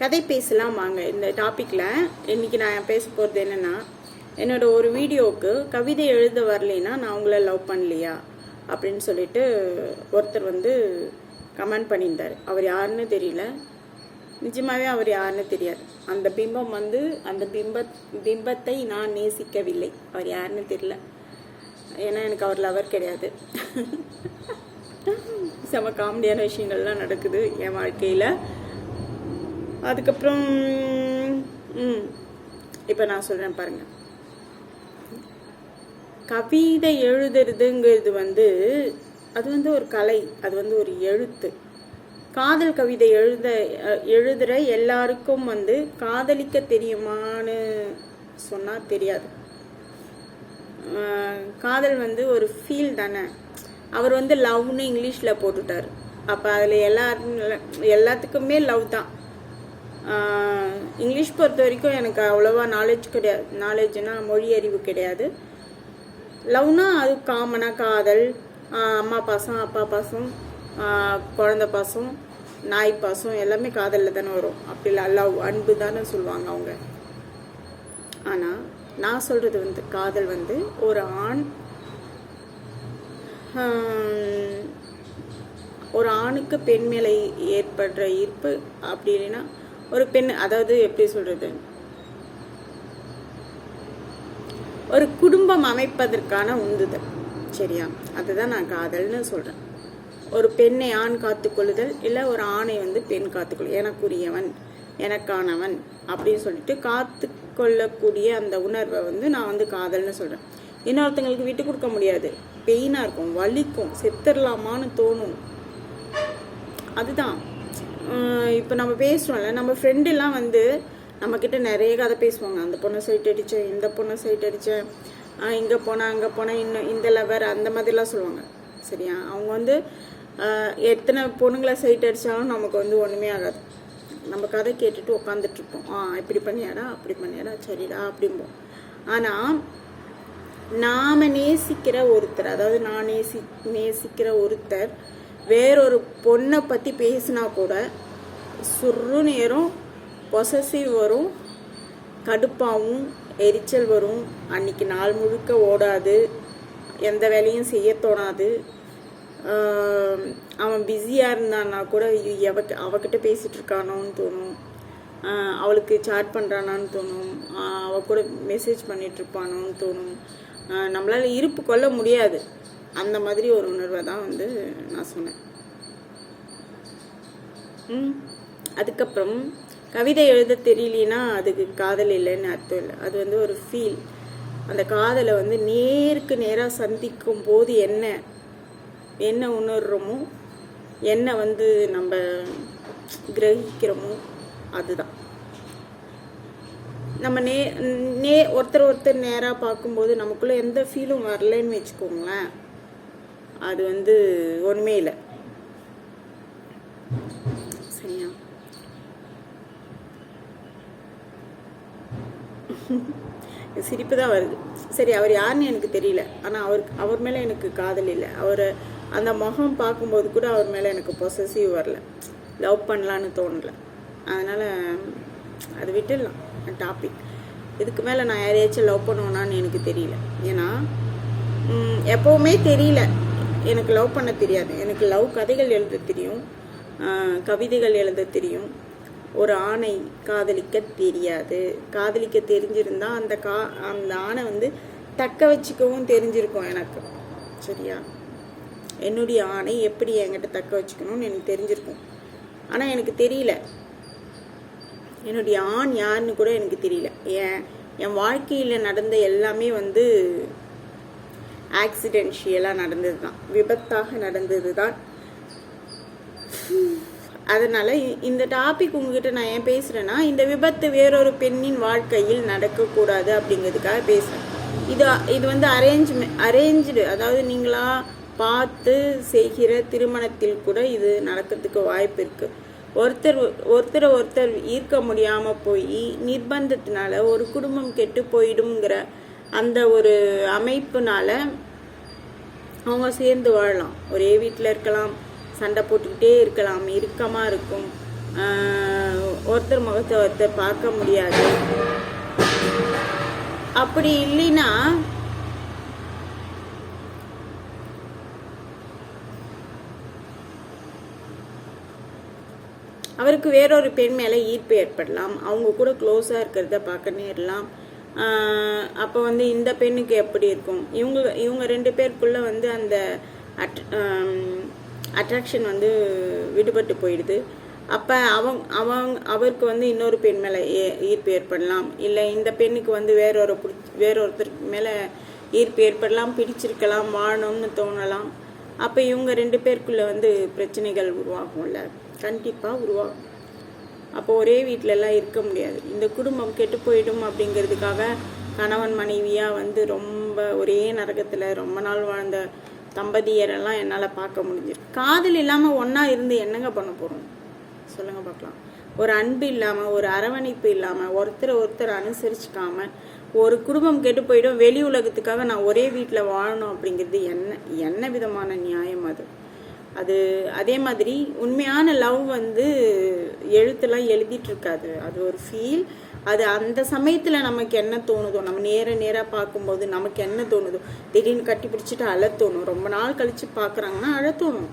கதை பேசலாம் வாங்க இந்த டாப்பிக்கில் இன்னைக்கு நான் பேச போகிறது என்னென்னா என்னோட ஒரு வீடியோவுக்கு கவிதை எழுத வரலைன்னா நான் உங்களை லவ் பண்ணலையா? அப்படின்னு சொல்லிட்டு ஒருத்தர் வந்து கமெண்ட் பண்ணியிருந்தார். அவர் யாருன்னு தெரியல. நிஜமாகவே அவர் யாருன்னு தெரியாது. அந்த பிம்பம் வந்து அந்த பிம்ப பிம்பத்தை நான் நேசிக்கவில்லை. அவர் யாருன்னு தெரியல. ஏன்னா எனக்கு அவர் லவர் கிடையாது. செம காமெடியான விஷயங்கள்லாம் நடக்குது என் வாழ்க்கையில். அதுக்கப்புறம் இப்போ நான் சொல்கிறேன் பாருங்கள் கவிதை எழுதுறதுங்கிறது வந்து அது வந்து ஒரு கலை அது வந்து ஒரு எழுத்து. காதல் கவிதை எழுத எழுதுகிற எழுதுற எல்லாருக்கும் வந்து காதலிக்க தெரியுமான்னு சொன்னால் தெரியாது. காதல் வந்து ஒரு ஃபீல் தானே. அவர் வந்து லவ்னு இங்கிலீஷில் போட்டுட்டார். அப்போ அதில் எல்லா எல்லாத்துக்குமே லவ் தான். இங்கிலீஷ் பொறுத்த வரைக்கும் எனக்கு அவ்வளோவா நாலேஜ் கிடையாது நாலேஜ்னா மொழி அறிவு கிடையாது. லவ்னா அது காமனாக காதல் அம்மா பாசம் அப்பா பாசம் குழந்த பாசம் நாய் பாசம் எல்லாமே காதலில் தானே வரும். அப்படி இல்லை லவ் அன்பு தானே சொல்லுவாங்க அவங்க. ஆனால் நான் சொல்கிறது வந்து காதல் வந்து ஒரு ஆண் ஒரு ஆணுக்கு பெண் மேலே ஏற்படுற ஈர்ப்பு அப்படி இல்லைன்னா ஒரு பெண் அதாவது எப்படி சொல்றது? ஒரு குடும்பம் அமைப்பதற்கான உந்துதல். சரியா? அதுதான் நான் காதல்னு சொல்றேன். ஒரு பெண்ணை ஆண் காத்துக்கொள்ளுதல் இல்லை ஒரு ஆணை வந்து பெண் காத்துக்கொள்ளு எனக்குரியவன் எனக்கானவன் அப்படின்னு சொல்லிட்டு காத்து கொள்ளக்கூடிய அந்த உணர்வை வந்து நான் வந்து காதல்னு சொல்றேன். இன்னொருத்தங்களுக்கு விட்டு கொடுக்க முடியாது. பெயினாக இருக்கும் வலிக்கும் செத்துடலாமான்னு தோணும். அதுதான். இப்போ நம்ம பேசுகிறோம்ல நம்ம ஃப்ரெண்டெல்லாம் வந்து நம்மக்கிட்ட நிறைய கதை பேசுவாங்க. அந்த பொண்ணை சைட் அடித்தேன் இந்த பொண்ணை சைட் அடித்தேன் இங்கே போனேன் அங்கே போனேன் இன்னும் இந்த லவர் அந்த மாதிரிலாம் சொல்லுவாங்க. சரியா? அவங்க வந்து எத்தனை பொண்ணுங்களை சைட் அடித்தாலும் நமக்கு வந்து ஒன்றுமே ஆகாது. நம்ம கதை கேட்டுட்டு உட்காந்துட்ருப்போம் ஆ இப்படி பண்ணியாடா அப்படி பண்ணியாடா சரிடா அப்படிம்போம். ஆனால் நாம நேசிக்கிற ஒருத்தர் அதாவது நான் நேசி நேசிக்கிற ஒருத்தர் வேறொரு பொண்ணை பற்றி பேசினா கூட சுரு நேரம் பொசசிவ் வரும் கடுப்பாகவும் எரிச்சல் வரும். அன்னைக்கு நாள் முழுக்க ஓடாது எந்த வேலையும் செய்ய தோணாது. அவன் பிஸியாக இருந்தான்னா கூட ஐயோ, எவ அவகிட்ட பேசிகிட்டு இருக்கானோன்னு தோணும். அவளுக்கு சாட் பண்ணுறானான்னு தோணும். அவள் கூட மெசேஜ் பண்ணிகிட்ருப்பானோன்னு தோணும். நம்மளால் இருப்பு கொள்ள முடியாது. அந்த மாதிரி ஒரு உணர்வை தான் வந்து நான் சொன்னேன். ம். அதுக்கப்புறம் கவிதை எழுத தெரியலனா அதுக்கு காதல் இல்லைன்னு அர்த்தம் இல்லை. அது வந்து ஒரு ஃபீல் அந்த காதலை வந்து நேருக்கு நேராக சந்திக்கும் போது என்ன என்ன உணர்றோமோ என்ன வந்து நம்ம கிரகிக்கிறோமோ அதுதான். நம்ம நே நே ஒருத்தர் ஒருத்தர் நேராக பார்க்கும்போது நமக்குள்ளே எந்த ஃபீலும் வரலைன்னு வச்சுக்கோங்களேன். அது வந்து ஒன்றுமே இல்லை. சரியா? சிரிப்பு தான் வருது. சரி அவர் யாருன்னு எனக்கு தெரியல. ஆனால் அவருக்கு அவர் மேலே எனக்கு காதல் இல்லை. அவர் அந்த முகம் பார்க்கும்போது கூட அவர் மேலே எனக்கு பொசசிவ் வரல. லவ் பண்ணலான்னு தோணல. அதனால் அது விட்டுடலாம். டாபிக் இதுக்கு மேலே நான் யாரையாச்சும் லவ் பண்ணுவேனான்னு எனக்கு தெரியல. ஏன்னா எப்போவுமே தெரியல. எனக்கு லவ் பண்ண தெரியாது. எனக்கு லவ் கதைகள் எழுத தெரியும். கவிதைகள் எழுத தெரியும். ஒரு ஆணை காதலிக்க தெரியாது. காதலிக்க தெரிஞ்சிருந்தா அந்த கா அந்த ஆணை வந்து தக்க வச்சுக்கவும் தெரிஞ்சிருக்கும் எனக்கு. சரியா? என்னுடைய ஆணை எப்படி என்கிட்ட தக்க வச்சுக்கணும்னு எனக்கு தெரிஞ்சிருக்கும். ஆனால் எனக்கு தெரியல. என்னுடைய ஆண் யாருன்னு கூட எனக்கு தெரியல. என் என் வாழ்க்கையில் நடந்த எல்லாமே வந்து ஆக்சிடென்ஷியலாக நடந்தது தான் விபத்தாக நடந்தது தான் அதனால் இந்த டாபிக் உங்ககிட்ட நான் ஏன் பேசுகிறேன்னா இந்த விபத்து வேறொரு பெண்ணின் வாழ்க்கையில் நடக்கக்கூடாது அப்படிங்கிறதுக்காக பேசுகிறேன் இது இது வந்து அரேஞ்ச் அரேஞ்சு அதாவது நீங்களா பார்த்து செய்கிற திருமணத்தில் கூட இது நடக்கிறதுக்கு வாய்ப்பு இருக்குது ஒருத்தர் ஒருத்தரை ஒருத்தர் ஈர்க்க முடியாமல் போய் நிர்பந்தத்தினால ஒரு குடும்பம் கெட்டு போயிடுங்கிற அந்த ஒரு அமைப்புனால அவங்க சேர்ந்து வாழலாம். ஒரே வீட்டில் இருக்கலாம் சண்டை போட்டுக்கிட்டே இருக்கலாம் இறுக்கமாக இருக்கும். ஆஹ் ஒருத்தர் முகத்தை ஒருத்தர் பார்க்க முடியாது. அப்படி இல்லைன்னா அவருக்கு வேறொரு பெண் மேலே ஈர்ப்பு ஏற்படலாம். அவங்க கூட க்ளோஸாக இருக்கிறத பார்க்க நேரலாம். அப்போ வந்து இந்த பெண்ணுக்கு எப்படி இருக்கும்? இவங்க இவங்க ரெண்டு பேருக்குள்ளே வந்து அந்த அட் அட்ராக்ஷன் வந்து விடுபட்டு போயிடுது. அப்போ அவங்க அவங்க அவருக்கு வந்து இன்னொரு பெண் மேலே ஏ ஈர்ப்பு ஏற்படலாம். இல்லை இந்த பெண்ணுக்கு வந்து வேறொரு பிடிச்சி வேறொருத்தருக்கு மேலே ஈர்ப்பு ஏற்படலாம் பிடிச்சிருக்கலாம் வாழணும்னு தோணலாம். அப்போ இவங்க ரெண்டு பேருக்குள்ளே வந்து பிரச்சனைகள் உருவாகும்ல. கண்டிப்பாக உருவாகும். அப்போ ஒரே வீட்டிலலாம் இருக்க முடியாது. இந்த குடும்பம் கெட்டு போயிடும் அப்படிங்கிறதுக்காக கணவன் மனைவியாக வந்து ரொம்ப ஒரே நரகத்தில் ரொம்ப நாள் வாழ்ந்த தம்பதியரெல்லாம் என்னால் பார்க்க முடிஞ்சிருக்கு. காதல் இல்லாமல் ஒன்றா இருந்து என்னங்க பண்ண போகிறோம் சொல்லுங்கள் பார்க்கலாம் ஒரு அன்பு இல்லாமல் ஒரு அரவணைப்பு இல்லாமல் ஒருத்தரை ஒருத்தர் அனுசரிச்சுக்காம ஒரு குடும்பம் கெட்டு போயிடும் வெளி உலகத்துக்காக நான் ஒரே வீட்டில் வாழணும் அப்படிங்கிறது என்ன என்ன விதமான நியாயம் அது? அது அதே மாதிரி உண்மையான லவ் வந்து எழுத்துலாம் எழுதிட்டு இருக்காது அது ஒரு ஃபீல் அது அந்த சமயத்தில் நமக்கு என்ன தோணுதோ நம்ம நேர நேராக பார்க்கும்போது நமக்கு என்ன தோணுதோ திடீர்னு கட்டி பிடிச்சிட்டு அழ தோணும் ரொம்ப நாள் கழித்து பார்க்குறாங்கன்னா அழ தோணும்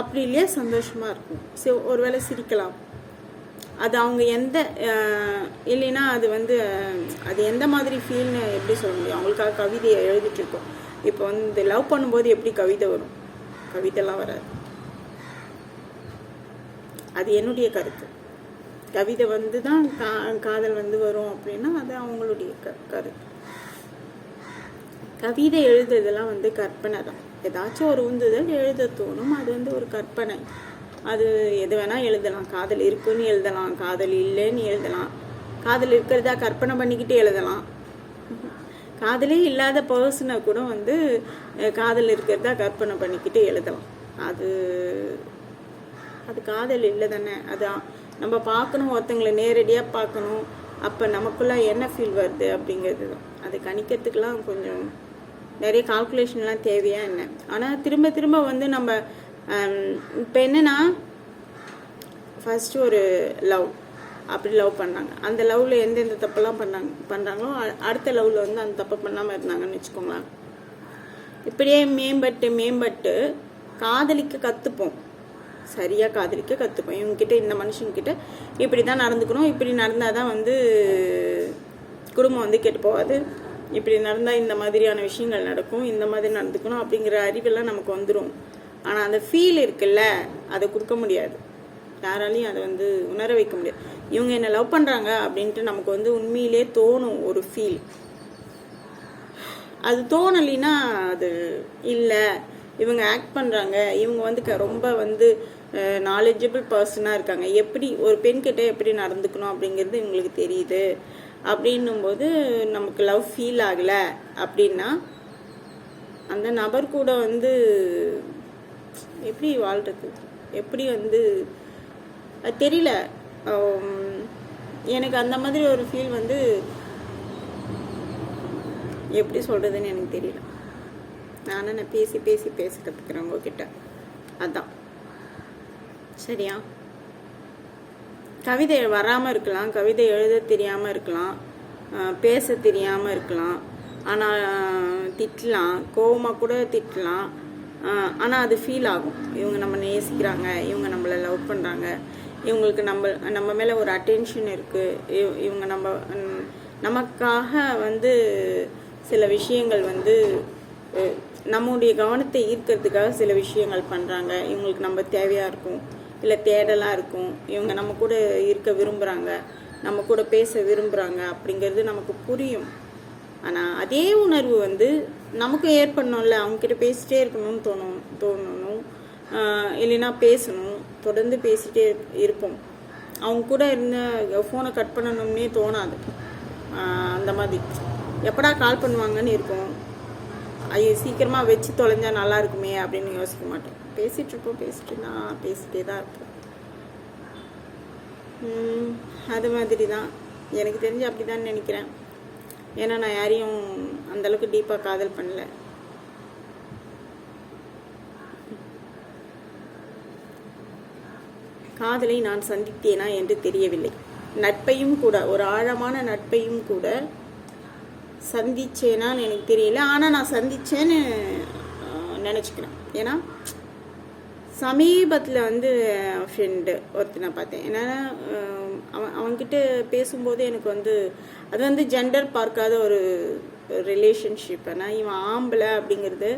அப்படி இல்லையா? சந்தோஷமாக இருக்கும். சரி ஒருவேளை சிரிக்கலாம். அது அவங்க எந்த இல்லைன்னா அது வந்து அது எந்த மாதிரி ஃபீல்னு எப்படி சொல்ல முடியும்? அவங்களுக்காக கவிதையை எழுதிட்டு இருக்கோம் இப்போ வந்து லவ் பண்ணும்போது எப்படி கவிதை வரும்? கவிதைலாம் வராது. அது என்னுடைய கருத்து. கவிதை வந்து தான் கா காதல் வந்து வரும் அப்படின்னா அது அவங்களுடைய க கருத்து. கவிதை எழுதுறதெல்லாம் வந்து கற்பனை தான். ஏதாச்சும் ஒரு உந்துதல் எழுத தோணும் அது வந்து ஒரு கற்பனை. அது எது வேணால் எழுதலாம். காதல் இருக்குன்னு எழுதலாம். காதல் இல்லைன்னு எழுதலாம். காதல் இருக்கிறதா கற்பனை பண்ணிக்கிட்டு எழுதலாம். காதலே இல்லாத பர்சனை கூட வந்து காதல் இருக்கிறதா கற்பனை பண்ணிக்கிட்டு எழுதலாம். அது அது காதல் இல்லை தானே. அதான் நம்ம பார்க்கணும் ஒருத்தங்களை நேரடியாக பார்க்கணும். அப்போ நமக்குள்ள என்ன ஃபீல் வருது அப்படிங்கிறது தான். அதை கணிக்கிறதுக்கெலாம் கொஞ்சம் நிறைய கால்குலேஷன்லாம் தேவையா என்ன? ஆனால் திரும்ப திரும்ப வந்து நம்ம இப்போ என்னன்னா ஃபஸ்ட்டு ஒரு லவ் அப்படி லவ் பண்ணாங்க. அந்த லவ்ல எந்தெந்த தப்பெல்லாம் பண்ணாங்க பண்ணுறாங்களோ அடுத்த லவ்ல வந்து அந்த தப்பை பண்ணாமல் இருந்தாங்கன்னு வச்சுக்கோங்களேன். இப்படியே மேம்பட்டு மேம்பட்டு காதலிக்க கற்றுப்போம் சரியாக காதலிக்க கற்றுப்போம் இவங்ககிட்ட இந்த மனுஷங்கிட்ட இப்படி தான் நடந்துக்கணும். இப்படி நடந்தால் தான் வந்து குடும்பம் வந்து கெட்டு போகாது. இப்படி நடந்தால் இந்த மாதிரியான விஷயங்கள் நடக்கும். இந்த மாதிரி நடந்துக்கணும் அப்படிங்கிற அறிவெல்லாம் நமக்கு வந்துடும் ஆனால் அந்த ஃபீல் இருக்குல்ல அதை கொடுக்க முடியாது. யாராலையும் அதை வந்து உணர வைக்க முடியாது. இவங்க என்ன லவ் பண்ணுறாங்க அப்படின்ட்டு நமக்கு வந்து உண்மையிலே தோணும் ஒரு ஃபீல் அது தோணலைன்னா அது இல்லை. இவங்க ஆக்ட் பண்ணுறாங்க இவங்க வந்து க- ரொம்ப வந்து நாலேஜபிள் பர்சனாக இருக்காங்க. எப்படி ஒரு பெண்கிட்ட எப்படி நடந்துக்கணும் அப்படிங்கிறது இவங்களுக்கு தெரியுது. அப்படின்னும்போது நமக்கு லவ் ஃபீல் ஆகலை அப்படின்னா அந்த நபர் கூட வந்து எப்படி வாழ்கிறது எப்படி வந்து அது தெரியல. எனக்கு அந்த மாதிரி ஒரு ஃபீல் வந்து எப்படி சொல்கிறதுன்னு எனக்கு தெரியல. நானும் நான் பேசி பேசி பேச கற்றுக்குறேன் உங்ககிட்ட அதான். சரியா? கவிதை வராமல் இருக்கலாம். கவிதை எழுத தெரியாமல் இருக்கலாம். பேச தெரியாமல் இருக்கலாம். ஆனால் திட்டலாம். கோவமாக கூட திட்டலாம். ஆனால் அது ஃபீல் ஆகும். இவங்க நம்ம நேசிக்கிறாங்க. இவங்க நம்மளை லவ் பண்ணுறாங்க இவங்களுக்கு நம்ம நம்ம மேலே ஒரு அட்டென்ஷன் இருக்குது இவங்க நம்ம நமக்காக வந்து சில விஷயங்கள் வந்து நம்முடைய கவனத்தை ஈர்க்கிறதுக்காக சில விஷயங்கள் பண்ணுறாங்க இவங்களுக்கு நம்ம தேவையாக இருக்கும். இல்லை தேடலாக இருக்கும். இவங்க நம்ம கூட இருக்க விரும்புகிறாங்க நம்ம கூட பேச விரும்புகிறாங்க அப்படிங்கிறது நமக்கு புரியும். ஆனால் அதே உணர்வு வந்து நமக்கும் ஏற்படணும்ல. அவங்கக்கிட்ட பேசிட்டே இருக்கணும்னு தோணும் தோணணும். இல்லைன்னா பேசணும். தொடர்ந்து பேசிட்டே இருப்போம். அவங்க கூட இருந்த ஃபோனை கட் பண்ணணும்னே தோணாது. அந்த மாதிரி. எப்படா கால் பண்ணுவாங்கன்னு இருக்கும். ஐயோ சீக்கிரமாக வச்சு தொலைஞ்சா நல்லா இருக்குமே அப்படின்னு யோசிக்க மாட்டோம். பேசிகிட்ருப்போம் இருப்போம் பேசிட்டு நான் பேசிகிட்டே தான் இருப்போம். அது மாதிரி தான். எனக்கு தெரிஞ்சு அப்படி தான் நினைக்கிறேன். ஏன்னா நான் யாரையும் அந்தளவுக்கு டீப்பாக காதல் பண்ணல. காதலை நான் சந்தித்தேனா என்று தெரியவில்லை. நட்பையும் கூட ஒரு ஆழமான நட்பையும் கூட சந்திச்சேனான்னு எனக்கு தெரியல. ஆனால் நான் சந்திச்சேன்னு நினச்சிக்கிறேன். ஏன்னா சமீபத்தில் வந்து ஃப்ரெண்டு ஒருத்தனை பார்த்தேன். என்னன்னா அவன் அவன்கிட்ட பேசும்போது எனக்கு வந்து அது வந்து ஜெண்டர் பார்க்காத ஒரு ரிலேஷன்ஷிப் ஆனால் இவன் ஆம்பளை அப்படிங்கிறது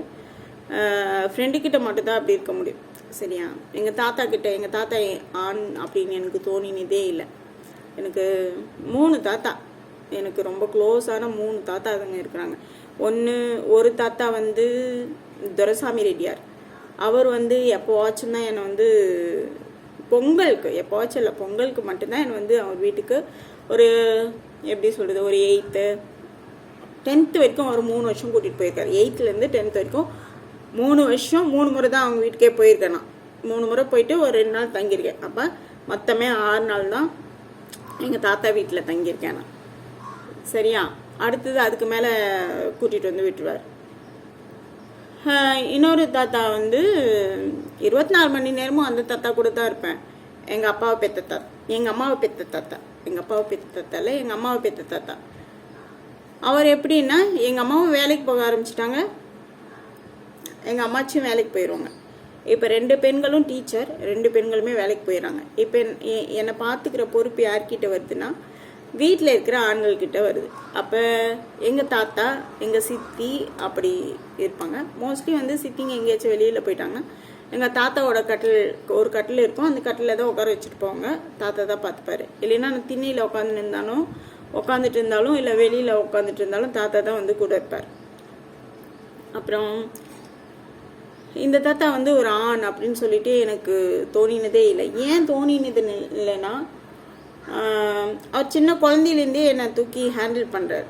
ஃப்ரெண்டுக்கிட்ட மட்டும்தான் அப்படி இருக்க முடியும். சரியா? எங்கள் தாத்தா கிட்ட எங்கள் தாத்தா ஆண் அப்படின்னு எனக்கு தோணினதே இல்லை. எனக்கு மூணு தாத்தா. எனக்கு ரொம்ப க்ளோஸான மூணு தாத்தா அதுங்க இருக்கிறாங்க. ஒன்று ஒரு தாத்தா வந்து துரசாமி ரெட்டியார். அவர் வந்து எப்போவாச்சும் தான் என்னை வந்து பொங்கலுக்கு எப்போவாச்சும் இல்லை பொங்கலுக்கு மட்டும்தான் என்னை வந்து அவர் வீட்டுக்கு ஒரு எப்படி சொல்கிறது ஒரு எயித்து டென்த்து வரைக்கும் ஒரு மூணு வருஷம் கூட்டிகிட்டு போயிருக்காரு. எயித்துலேருந்து டென்த் வரைக்கும் மூணு வருஷம் மூணு முறை தான் அவங்க வீட்டுக்கே போயிருக்கேன். நான் மூணு முறை போயிட்டு ஒரு ரெண்டு நாள் தங்கியிருக்கேன். அப்போ மொத்தமே ஆறு நாள் தான் எங்கள் தாத்தா வீட்டில் தங்கியிருக்கேன். நான் சரியா? அடுத்தது அதுக்கு மேலே கூட்டிகிட்டு வந்து விட்டுருவார். இன்னொரு தாத்தா வந்து இருபத்தி நாலு மணி நேரமும் அந்த தாத்தா கூட தான் இருப்பேன். எங்கள் அப்பாவை பெத்த தாத்தா எங்கள் அம்மாவை பெத்த தாத்தா. எங்கள் அப்பாவை பெத்த தாத்தா இல்லை எங்கள் அம்மாவை பெத்த தாத்தா. அவர் எப்படின்னா எங்கள் அம்மாவும் வேலைக்கு போக ஆரம்பிச்சிட்டாங்க. எங்கள் அம்மாச்சியும் வேலைக்கு போயிடுவாங்க இப்போ ரெண்டு பெண்களும் டீச்சர் ரெண்டு பெண்களுமே வேலைக்கு போயிடுறாங்க. இப்போ என்- என்னை பார்த்துக்கிற பொறுப்பு யார்கிட்ட வருதுன்னா வீட்டில் இருக்கிற ஆண்கள்கிட்ட வருது. அப்போ எங்கள் தாத்தா எங்கள் சித்தி அப்படி இருப்பாங்க. மோஸ்ட்லி வந்து சித்திங்க எங்கேயாச்சும் வெளியில் போயிட்டாங்க. எங்கள் தாத்தாவோட கட்டில் ஒரு கட்டில் இருக்கும். அந்த கட்டில் தான் உட்கார வச்சுட்டு போவாங்க. தாத்தா தான் பார்த்துப்பாரு இல்லைன்னா நான் திண்ணையில் உட்காந்து இருந்தாலும் உட்காந்துட்டு இருந்தாலும் இல்லை வெளியில் உட்காந்துட்டு இருந்தாலும் தாத்தா தான் வந்து கூட இருப்பார். அப்புறம் இந்த தாத்தா வந்து ஒரு ஆண் அப்படின்னு சொல்லிட்டு எனக்கு தோணினதே இல்லை. ஏன் தோணினது இல்லைன்னா அவர் சின்ன குழந்தையிலேருந்தே என்னை தூக்கி ஹேண்டில் பண்ணுறாரு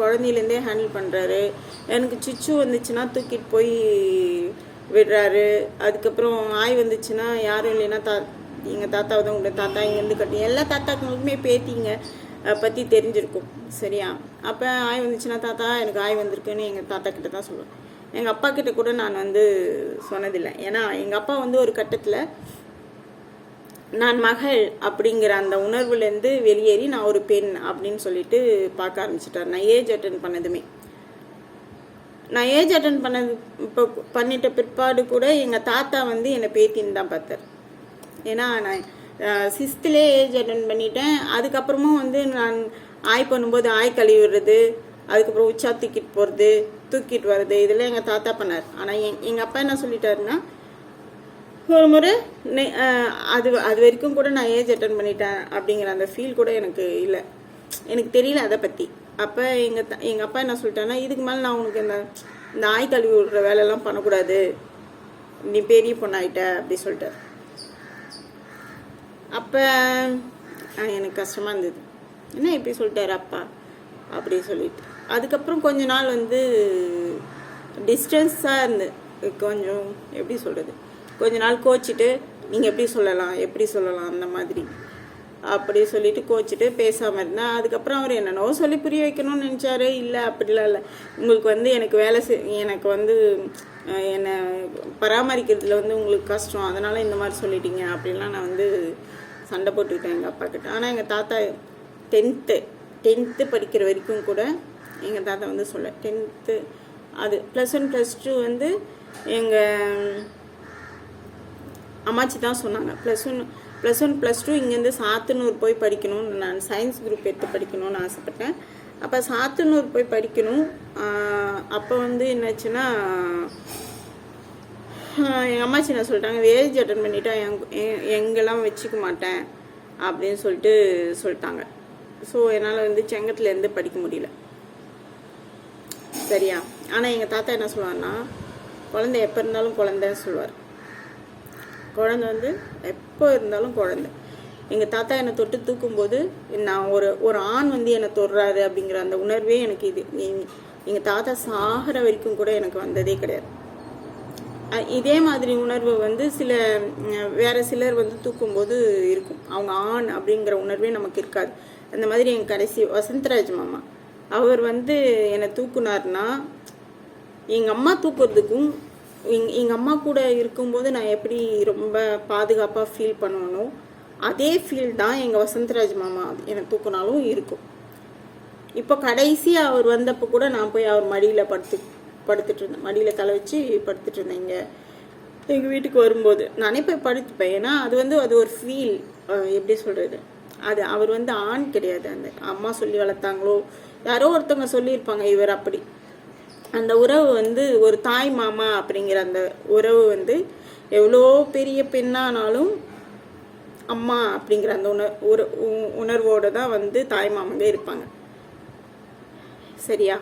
குழந்தையிலேருந்தே ஹேண்டில் பண்ணுறாரு எனக்கு சுச்சு வந்துச்சுன்னா தூக்கிட்டு போய் விடுறாரு. அதுக்கப்புறம் ஆய் வந்துச்சுன்னா யாரும் இல்லைன்னா தா எங்கள் தாத்தாவை தான் உங்களை தாத்தா இங்கேருந்து கட்டி எல்லா தாத்தாக்களுக்குமே பேத்திங்க பற்றி தெரிஞ்சிருக்கும். சரியா? அப்போ ஆய் வந்துச்சுன்னா தாத்தா எனக்கு ஆய் வந்திருக்குன்னு எங்கள் தாத்தா கிட்ட தான் சொல்லுவேன். எங்கள் அப்பா கிட்ட கூட நான் வந்து சொன்னதில்லை. ஏன்னா எங்கள் அப்பா வந்து ஒரு கட்டத்தில் நான் மகள் அப்படிங்கிற அந்த உணர்வுலேருந்து வெளியேறி நான் ஒரு பெண் அப்படின்னு சொல்லிட்டு பார்க்க ஆரம்பிச்சிட்டார். நான் ஏஜ் அட்டன் பண்ணதுமே. நான் ஏஜ் அட்டன் பண்ணது இப்போ பண்ணிட்ட பிற்பாடு கூட எங்கள் தாத்தா வந்து என்னை பேத்தின்னு தான் பார்த்தார். ஏன்னா நான் சிக்ஸ்த்துலேயே ஏஜ் அட்டன் பண்ணிட்டேன். அதுக்கப்புறமும் வந்து நான் ஆய் பண்ணும்போது ஆய் கழுவி விடுறது அதுக்கப்புறம் உச்சா தூக்கிட்டு போகிறது தூக்கிட்டு வர்றது இதெல்லாம் எங்கள் தாத்தா பண்ணார். ஆனால் எங் எங்கள் அப்பா என்ன சொல்லிட்டாருன்னா ஒரு முறை நெ- அது அது வரைக்கும் கூட நான் ஏஜ் அட்டன் பண்ணிட்டேன் அப்படிங்கிற அந்த ஃபீல் கூட எனக்கு இல்லை. எனக்கு தெரியல அதை பற்றி அப்போ எங்கள் த எங்கள் அப்பா என்ன சொல்லிட்டாருன்னா இதுக்கு மேலே நான் உனக்கு இந்த இந்த ஆய் கழுவி விடுற வேலையெல்லாம் பண்ணக்கூடாது. நீ பெரிய பொண்ணாயிட்ட அப்படி சொல்லிட்டார். அப்போ எனக்கு கஷ்டமாக இருந்தது. என்ன இப்படி சொல்லிட்டார் அப்பா? அப்படி சொல்லிட்டு. அதுக்கப்புறம் கொஞ்ச நாள் வந்து டிஸ்டன்ஸாக இருந்து கொஞ்சம் எப்படி சொல்கிறது கொஞ்ச நாள் கோச்சிட்டு நீங்கள் எப்படி சொல்லலாம் எப்படி சொல்லலாம் அந்த மாதிரி. அப்படி சொல்லிட்டு கோச்சிட்டு பேசாமல் இருந்தேன். அதுக்கப்புறம் அவர் என்னென்னவோ சொல்லி புரிய வைக்கணும்னு நினச்சாரு. இல்லை அப்படிலாம் இல்லை. உங்களுக்கு வந்து எனக்கு வேலை செய் எனக்கு வந்து என்னை பராமரிக்கிறதுல வந்து உங்களுக்கு கஷ்டம். அதனால் இந்த மாதிரி சொல்லிட்டீங்க. அப்படின்லாம் நான் வந்து சண்டை போட்டுக்கிட்டேன் எங்கள் அப்பா கிட்ட. ஆனால் எங்கள் தாத்தா டென்த்து டென்த்து படிக்கிற வரைக்கும் கூட எங்கள் தாத்தா வந்து சொல்ல டென்த்து அது ப்ளஸ் ஒன் ப்ளஸ் டூ வந்து எங்கள் அம்மாச்சி தான் சொன்னாங்க. Plus one plus one plus two இங்கேருந்து சாத்தனூர் போய் படிக்கணும்னு நான் சயின்ஸ் குரூப் எடுத்து படிக்கணும்னு ஆசைப்பட்டேன். அப்போ சாத்தனூர் போய் படிக்கணும். அப்போ வந்து என்னாச்சுன்னா எங்கள் அம்மாச்சி என்ன சொல்லிட்டாங்க ஏஜ் அட்டன் பண்ணிட்டா எங் எங்கெல்லாம் வச்சுக்க மாட்டேன் அப்படின்னு சொல்லிட்டு சொல்லிட்டாங்க. ஸோ என்னால் வந்து செங்கத்துலேருந்து படிக்க முடியல. சரியா? ஆனால் எங்கள் தாத்தா என்ன சொல்லுவார்னா குழந்தை எப்போ இருந்தாலும் குழந்தைன்னு சொல்லுவார். குழந்தை வந்து எப்போ இருந்தாலும் குழந்தை. எங்கள் தாத்தா என்னை தொட்டு தூக்கும்போது நான் ஒரு ஒரு ஆண் வந்து என்னை தொடுறாரு அப்படிங்கிற அந்த உணர்வே எனக்கு இது. எங்கள் தாத்தா சாகிற வரைக்கும் கூட எனக்கு வந்ததே கிடையாது. இதே மாதிரி உணர்வு வந்து சில வேற சிலர் வந்து தூக்கும்போது இருக்கும். அவங்க ஆண் அப்படிங்கிற உணர்வே நமக்கு இருக்காது. அந்த மாதிரி என் கடைசி வசந்தராஜ் மாமா. அவர் வந்து என்னை தூக்குனார்னா எங்கள் அம்மா தூக்குறதுக்கும் எங் எங்கள் அம்மா கூட இருக்கும்போது நான் எப்படி ரொம்ப பாதுகாப்பாக ஃபீல் பண்ணுவேனோ அதே ஃபீல் தான் எங்கள் வசந்தராஜ் மாமா என்னை தூக்குனாலும் இருக்கும். இப்போ கடைசி அவர் வந்தப்போ கூட நான் போய் அவர் மடியில் படுத்து படுத்துட்டு இருந்தேன் மடியில் தலை வச்சு படுத்துட்டு இருந்தேன் இங்கே. எங்கள் வீட்டுக்கு வரும்போது. நானே போய் படுத்துப்பேன். ஏன்னா அது வந்து அது ஒரு ஃபீல் எப்படி சொல்கிறது அது அவர் வந்து ஆண் கிடையாது அந்த. அம்மா சொல்லி வளர்த்தாங்களோ யாரோ ஒருத்தவங்க சொல்லியிருப்பாங்க இவர் அப்படி. அந்த உறவு வந்து ஒரு தாய் மாமா அப்படிங்கிற அந்த உறவு வந்து எவ்வளோ பெரிய பெண்ணானாலும் அம்மா அப்படிங்கிற அந்த உணர் ஒரு உ- தான் வந்து தாய் மாமாவே இருப்பாங்க. சரியா?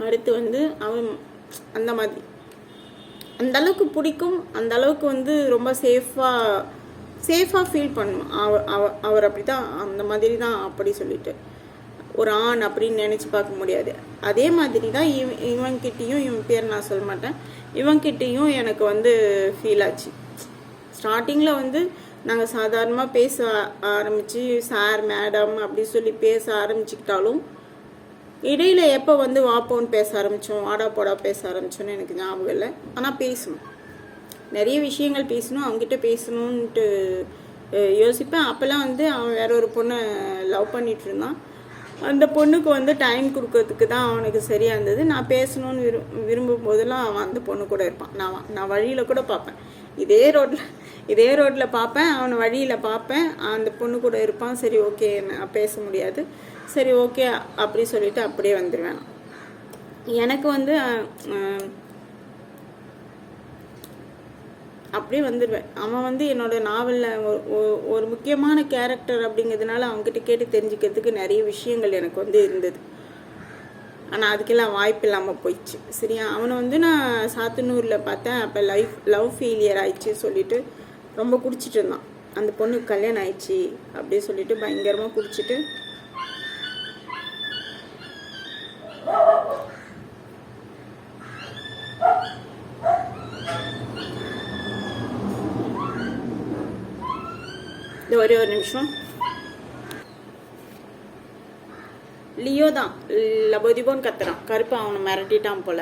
அடுத்து வந்து அவன் அந்த மாதிரி. அந்த அளவுக்கு பிடிக்கும் அந்த அளவுக்கு வந்து ரொம்ப சேஃபாக சேஃபாக ஃபீல் பண்ணும். அவ அவ- அவர் அப்படி தான் அந்த மாதிரி தான் அப்படி சொல்லிட்டு. ஒரு ஆண் அப்படின்னு நினச்சி பார்க்க முடியாது. அதே மாதிரி தான் இவ இவன்கிட்டயும் இவன் பேர் நான் சொல்ல மாட்டேன். இவன்கிட்டயும் எனக்கு வந்து ஃபீல் ஆச்சு. ஸ்டார்டிங்கில் வந்து நாங்கள் சாதாரணமாக பேச ஆரம்பித்து சார் மேடம் அப்படி சொல்லி பேச ஆரம்பிச்சுக்கிட்டாலும் இடையில எப்போ வந்து வாப்போன்னு பேச ஆரம்பித்தோம் ஆடா போடா பேச ஆரம்பிச்சோன்னு எனக்கு ஞாபகம் இல்லை. ஆனால் பேசணும். நிறைய விஷயங்கள் பேசணும் அவங்ககிட்ட பேசணுன்ட்டு யோசிப்பேன். அப்போல்லாம் வந்து அவன் வேற ஒரு பொண்ணை லவ் பண்ணிட்டு இருந்தான். அந்த பொண்ணுக்கு வந்து டைம் கொடுக்கறதுக்கு தான் அவனுக்கு சரியாக இருந்தது. நான் பேசணும்னு விரும் விரும்பும் போதெல்லாம் அவன் அந்த பொண்ணு கூட இருப்பான். நான் நான் வழியில் கூட பார்ப்பேன். இதே ரோட்டில் இதே ரோட்டில் பார்ப்பேன். அவனை வழியில் பார்ப்பேன். அந்த பொண்ணு கூட இருப்பான். சரி ஓகே நான் பேச முடியாது. சரி ஓகே அப்படி சொல்லிட்டு அப்படியே வந்துடுவேன் எனக்கு வந்து அப்படியே வந்துடுவேன் அவன் வந்து என்னோட நாவலில் ஒரு முக்கியமான கேரக்டர் அப்படிங்கிறதுனால அவன்கிட்ட கேட்டு தெரிஞ்சுக்கிறதுக்கு நிறைய விஷயங்கள் எனக்கு வந்து இருந்தது. ஆனால் அதுக்கெல்லாம் வாய்ப்பு இல்லாமல் போயிடுச்சு. சரியா? அவனை வந்து நான் சாத்தனூரில் பார்த்தேன். அப்போ லைஃப் லவ் ஃபெயிலியர் ஆயிடுச்சு சொல்லிட்டு ரொம்ப குடிச்சிட்டு இருந்தான். அந்த பொண்ணுக்கு கல்யாணம் ஆயிடுச்சு அப்படி சொல்லிட்டு பயங்கரமாக குடிச்சிட்டு இந்த ஒரே ஒரு நிமிஷம். லியோ தான். லபோதிபோன்னு கத்துறான். கருப்பு அவனை மிரட்டிட்டான் போல.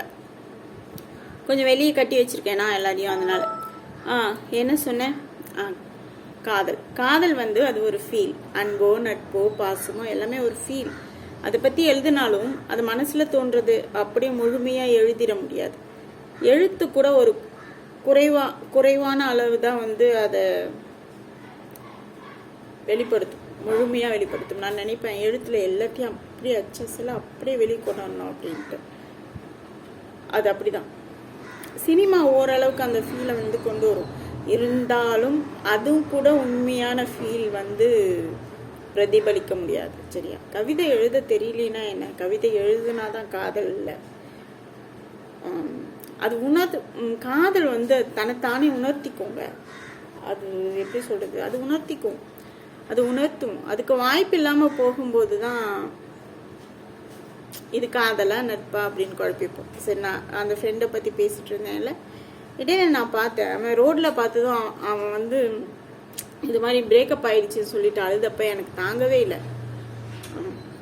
கொஞ்சம் வெளியே கட்டி வச்சுருக்கேனா எல்லாரையும் அதனால. ஆ என்ன சொன்னேன் ஆ காதல். காதல் வந்து அது ஒரு ஃபீல் அன்போ நட்போ பாசமோ எல்லாமே ஒரு ஃபீல் அதை பற்றி எழுதினாலும் அது மனசில் தோன்றது அப்படியே முழுமையாக எழுதிட முடியாது. எழுத்து கூட ஒரு குறைவா குறைவான அளவு தான் வந்து அதை வெளிப்படுத்தும். முழுமையாக வெளிப்படுத்தும். நான் நினைப்பேன் எழுத்துல எல்லாத்தையும் அப்படியே அச்சஸில் அப்படியே வெளிக்கொணரணும் அப்படின்ட்டு. அது அப்படிதான். சினிமா ஓரளவுக்கு அந்த ஃபீலை வந்து கொண்டு வரும். இருந்தாலும் அதுவும் கூட உண்மையான ஃபீல் வந்து பிரதிபலிக்க முடியாது. சரியா? கவிதை எழுத தெரியலனா என்ன? கவிதை எழுதுனா தான் காதல் இல்லை. அது உணர்த்து காதல் வந்து தன்னைத்தானே உணர்த்திக்கோங்க. அது எப்படி சொல்றது? அது உணர்த்திக்கும். அது உணர்த்தும். அதுக்கு வாய்ப்பு இல்லாம போகும்போது தான் இது காதலா நட்பா அப்படின்னு குழப்பிப்போம். சரி நான் அந்த ஃப்ரெண்டை பத்தி பேசிட்டு இருந்தேன்ல. இடையில நான் பார்த்தேன். அவன் ரோட்ல பார்த்ததும் அவன் அவன் வந்து இது மாதிரி பிரேக்கப் ஆயிடுச்சுன்னு சொல்லிட்டு அழுதப்ப எனக்கு தாங்கவே இல்லை.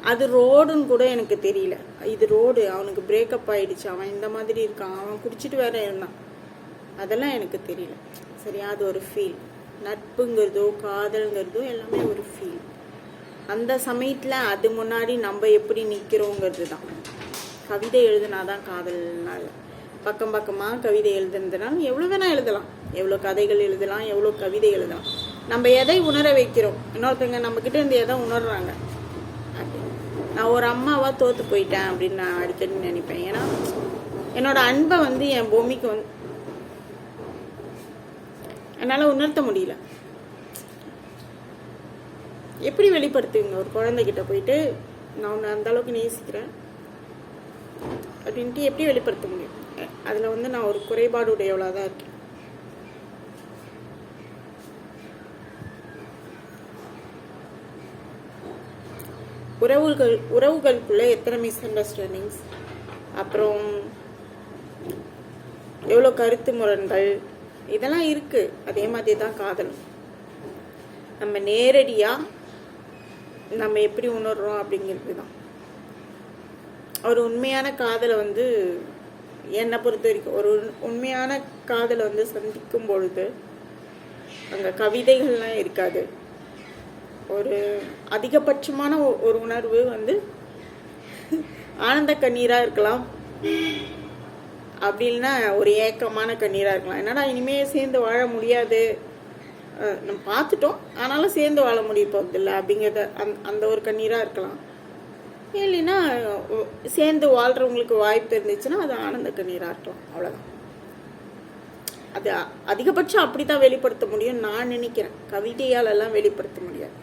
அது ரோடுன்னு கூட எனக்கு தெரியல. இது ரோடு அவனுக்கு பிரேக்கப் ஆயிடுச்சு. அவன் இந்த மாதிரி இருக்கான். அவன் குடிச்சிட்டு வேற இருந்தான். அதெல்லாம் எனக்கு தெரியல. சரியா அது ஒரு ஃபீல் நட்புங்கிறதோ காதல்ங்கிறதோ எல்லாமே ஒரு ஃபீல் அந்த சமயத்தில் அது முன்னாடி நம்ம எப்படி நிற்கிறோங்கிறது தான். கவிதை எழுதுனாதான் காதல்னால பக்கம் பக்கமாக கவிதை எழுதுனதுனால எவ்வளோ வேணால் எழுதலாம். எவ்வளோ கதைகள் எழுதலாம் எவ்வளோ கவிதை எழுதலாம். நம்ம எதை உணர வைக்கிறோம்? இன்னொருத்தங்க நம்மக்கிட்ட இருந்து எதை உணர்றாங்க? நான் ஒரு அம்மாவாக தோற்று போயிட்டேன் அப்படின்னு நான் அடிக்கடி நினைப்பேன். ஏன்னா என்னோட அன்பை வந்து என் பூமிக்கு வந்து என்னால் உணர்த்த முடியல. எப்படி வெளிப்படுத்துவீங்க? ஒரு குழந்தைகிட்ட போயிட்டு நான் உன்னை அந்த அளவுக்கு நேசிக்கிறேன். அப்படின்ட்டு எப்படி வெளிப்படுத்த முடியும்? அதில் வந்து நான் ஒரு குறைபாடு உடையவளாக தான் இருக்கேன். உறவுகள் உறவுகளுக்குள்ள எத்தனை மிஸ் அண்டர்ஸ்டாண்டிங்ஸ் அப்புறம் எவ்வளோ கருத்து முரண்கள்? இதெல்லாம் இருக்கு. அதே மாதிரி தான் காதலும் நம்ம நேரடியாக நம்ம எப்படி உணர்றோம் அப்படிங்கிறது தான். ஒரு உண்மையான காதலை வந்து என்னை பொறுத்த வரைக்கும் ஒரு உண்மையான காதலை வந்து சந்திக்கும் பொழுது அங்கே கவிதைகள்லாம் இருக்காது. ஒரு அதிகபட்சமான ஒரு உணர்வு வந்து ஆனந்த கண்ணீராக இருக்கலாம். அப்படி இல்லைன்னா ஒரு ஏக்கமான கண்ணீராக இருக்கலாம். என்னடா இனிமே சேர்ந்து வாழ முடியாது. நம்ம பார்த்துட்டோம். ஆனாலும் சேர்ந்து வாழ முடிய போகிறதில்ல அப்படிங்கிறத அந் அந்த ஒரு கண்ணீராக இருக்கலாம். இல்லைன்னா சேர்ந்து வாழ்கிறவங்களுக்கு வாய்ப்பு இருந்துச்சுன்னா அது ஆனந்த கண்ணீராக இருக்கலாம். அவ்வளோதான் அது அதிகபட்சம் அப்படி தான் வெளிப்படுத்த முடியும் நான் நினைக்கிறேன். கவிதையால் எல்லாம் வெளிப்படுத்த முடியாது.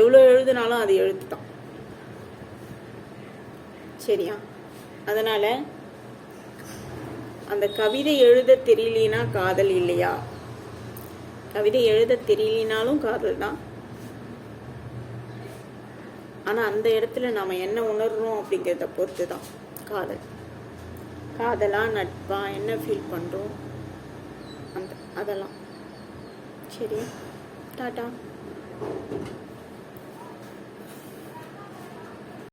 எவ்வளோ எழுதினாலும் அது எழுத்து தான் சரியா? அதனால் அந்த கவிதை எழுத தெரியலனா காதல் இல்லையா? கவிதை எழுத தெரியலினாலும் காதல் தான். ஆனால் அந்த இடத்துல நாம் என்ன உணர்றோம் அப்படிங்கிறத பொறுத்து தான் காதல். காதலா நட்பா என்ன ஃபீல் பண்ணுறோம் அந்த அதெல்லாம். சரி டாட்டா.